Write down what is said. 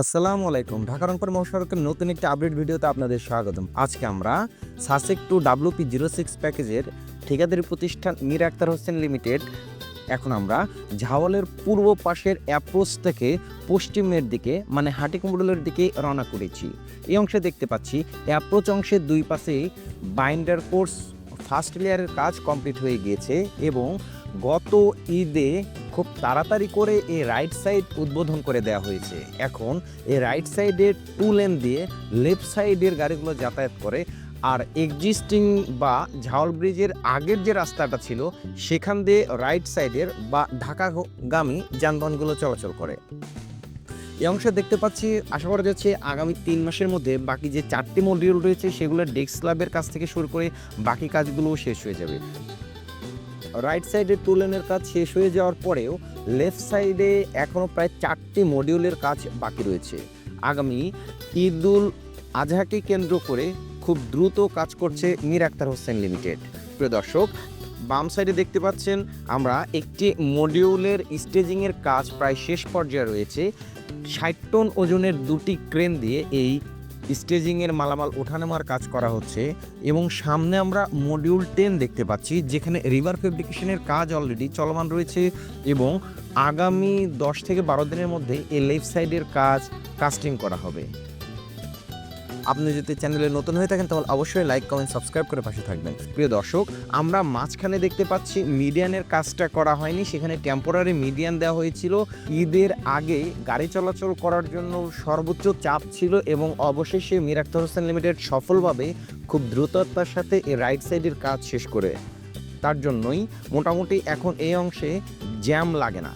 আসসালামু আলাইকুম। ঢাকা রংপুর মহাসড়কের নতুন একটি আপডেট ভিডিওতে আপনাদের স্বাগতম। আজকে আমরা SASEC two WP zero six প্যাকেজের ঠিকাদারি প্রতিষ্ঠান মীর আক্তার হোসেন লিমিটেড, এখন আমরা ঝাওয়ালের পূর্ব পাশের অ্যাপ্রোচ থেকে পশ্চিমের দিকে মানে হাটিকুমড়লের দিকে রওনা করেছি। এই অংশে দেখতে পাচ্ছি অ্যাপ্রোচ অংশের দুই পাশে বাইন্ডার কোর্স ফার্স্ট লেয়ারের কাজ কমপ্লিট হয়ে গিয়েছে এবং গত ঈদে খুব তাড়াতাড়ি করে এই রাইট সাইড উদ্বোধন করে দেওয়া হয়েছে। এখন এই রাইট সাইডের টু লেন দিয়ে লেফট সাইডের গাড়িগুলো যাতায়াত করে। আর এক্সিস্টিং বা ঝাউল ব্রিজের আগের যে রাস্তাটা ছিল, সেখান দিয়ে রাইট সাইডের বা ঢাকাগামী যানবাহনগুলো চলাচল করে। এই অংশে দেখতে পাচ্ছি, আশা করা যাচ্ছে আগামী তিন মাসের মধ্যে বাকি যে চারটি মডিউল রয়েছে, সেগুলো ডেস্ক স্ল্যাবের কাছ থেকে শুরু করে বাকি কাজগুলোও শেষ হয়ে যাবে। রাইট সাইডে টু লেনের কাজ শেষ হয়ে যাওয়ার পরেও লেফট সাইডে এখনও প্রায় চারটি মডিউলের কাজ বাকি রয়েছে। আগামী ঈদুল আজহাকে কেন্দ্র করে খুব দ্রুত কাজ করছে মীর আক্তার হোসেন লিমিটেড প্রিয় দর্শক, বাম সাইডে দেখতে পাচ্ছেন আমরা একটি মডিউলের স্টেজিংয়ের কাজ প্রায় শেষ পর্যায়ে রয়েছে। ষাট টন ওজনের দুটি ক্রেন দিয়ে এই স্টেজিংয়ের মালামাল ওঠানামার কাজ করা হচ্ছে এবং সামনে আমরা মডিউল টেন দেখতে পাচ্ছি, যেখানে রিভার ফেব্রিকেশনের কাজ অলরেডি চলমান রয়েছে এবং আগামী দশ থেকে বারো দিনের মধ্যে এই লেফট সাইডের কাজ কাস্টিং করা হবে। আপনি যদি চ্যানেলে নতুন হয়ে থাকেন, তাহলে অবশ্যই লাইক কমেন্ট সাবস্ক্রাইব করে পাশে থাকবেন। প্রিয় দর্শক, আমরা মাঝখানে দেখতে পাচ্ছি মিডিয়ানের কাজটা করা হয়নি। সেখানে টেম্পোরারি মিডিয়ান দেওয়া হয়েছিল। ঈদের আগে গাড়ি চলাচল করার জন্য সর্বোচ্চ চাপ ছিল এবং অবশেষে মীর আখতার হোসেন লিমিটেড সফলভাবে খুব দ্রুততার সাথে এই রাইট সাইডের কাজ শেষ করে। তার জন্যই মোটামুটি এখন এই অংশে জ্যাম লাগে না।